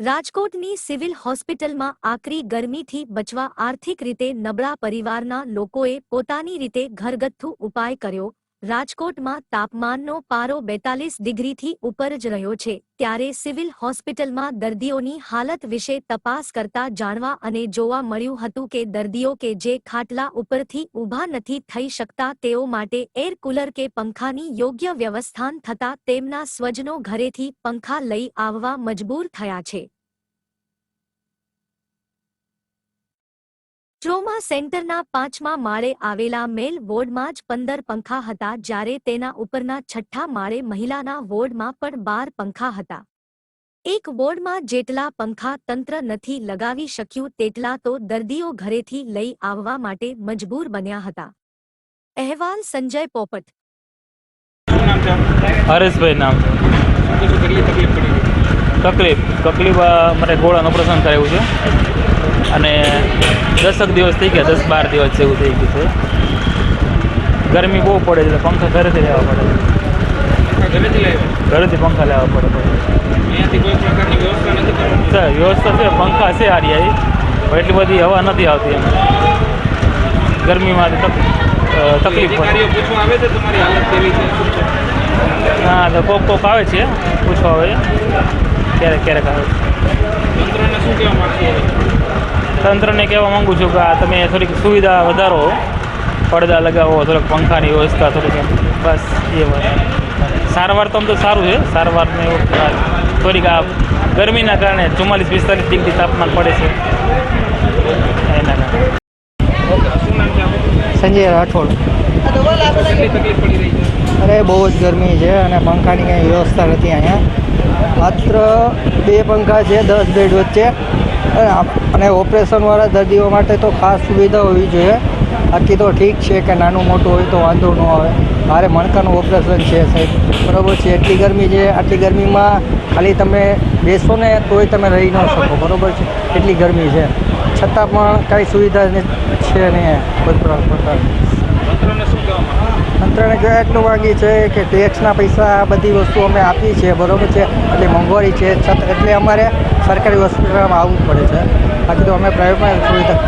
રાજકોટની સિવિલ હોસ્પિટલમાં આકરી ગરમીથી બચવા આર્થિક રીતે નબળા પરિવારના લોકોએ પોતાની રીતે ઘરગથ્થુ ઉપાય કર્યો. રાજકોટમાં તાપમાનનો પારો બેતાલીસ ડિગ્રીથી ઉપર જ રહ્યો છે, ત્યારે સિવિલ હોસ્પિટલમાં દર્દીઓની હાલત વિશે તપાસ કરતા જાણવા અને જોવા મળ્યું હતું કે દર્દીઓ કે જે ખાટલા ઉપરથી ઊભા નથી થઈ શકતા તેઓ માટે એર કુલર કે પંખાની યોગ્ય વ્યવસ્થાન થતા તેમના સ્વજનો ઘરેથી પંખા લઈ આવવા મજબૂર થયા છે. ટ્રોમા સેન્ટરના પાંચમા માળે આવેલા મેલ વોર્ડમાં જ પંદર પંખા હતા જ્યારે તેના ઉપરના છઠ્ઠા માળે મહિલાના વોર્ડમાં પણ બાર પંખા હતા. એક વોર્ડમાં જેટલા પંખા તંત્ર નથી લગાવી શક્યું તેટલા તો દર્દીઓ ઘરેથી લઈ આવવા માટે મજબૂર બન્યા હતા. અહેવાલ સંજય પોપટ? હરેશભાઈ નામ. તકલીફ તકલીફ. મારે ગોળાનું ઓપરેશન કરાવ્યું છે. અને દસક દિવસ થઈ ગયા દસ બાર દિવસ જેવું થઈ ગયું છે. ગરમી બહુ પડે છે એટલે પંખા ઘરેથી લેવા પડે ઘરેથી પંખા લેવા પડે પ્રકારની વ્યવસ્થા છે પંખા છે હારી આવી પણ એટલી બધી હવા નથી આવતી એમ. ગરમીમાં તકલીફ હા તો કોક કોક આવે છે પૂછવા આવે ક્યારેક ક્યારેક આવે છે. તંત્રને કહેવા માંગુ છું કે આ તમે થોડીક સુવિધા વધારો, પડદા લગાવો, થોડીક પંખાની વ્યવસ્થા, થોડીક બસ, એ સારવાર તો આમ તો સારું છે. સારવારને થોડીક આ ગરમીના કારણે ચુમ્માલીસ પિસ્તાલીસ ડિગ્રી તાપમાન પડે છે. એના? સંજય રાઠોડ. અરે, બહુ જ ગરમી છે અને પંખાની કંઈ વ્યવસ્થા નથી અહીંયા. માત્ર બે પંખા છે, દસ બેડ વચ્ચે. અને ઓપરેશનવાળા દર્દીઓ માટે તો ખાસ સુવિધા હોવી જોઈએ. બાકી તો ઠીક છે કે નાનું મોટું હોય તો વાંધો ન આવે. મારે મણકાનું ઓપરેશન છે સાહેબ. બરાબર છે, એટલી ગરમી છે, આટલી ગરમીમાં ખાલી તમે બેસો ને તોય તમે રહી ન શકો, બરાબર છે? એટલી ગરમી છે. છતાં પણ કાંઈ સુવિધા છે નહીં બધા તંત્રને કહેવા એટલું માંગી છે કે ટેક્સના પૈસા બધી વસ્તુ અમે આપી છે બરોબર છે? એટલે મોંઘવારી છે એટલે અમારે સરકારી હોસ્પિટલમાં આવવું પડે છે. બાકી તો અમે પ્રાઇવેટમાં સુવિધા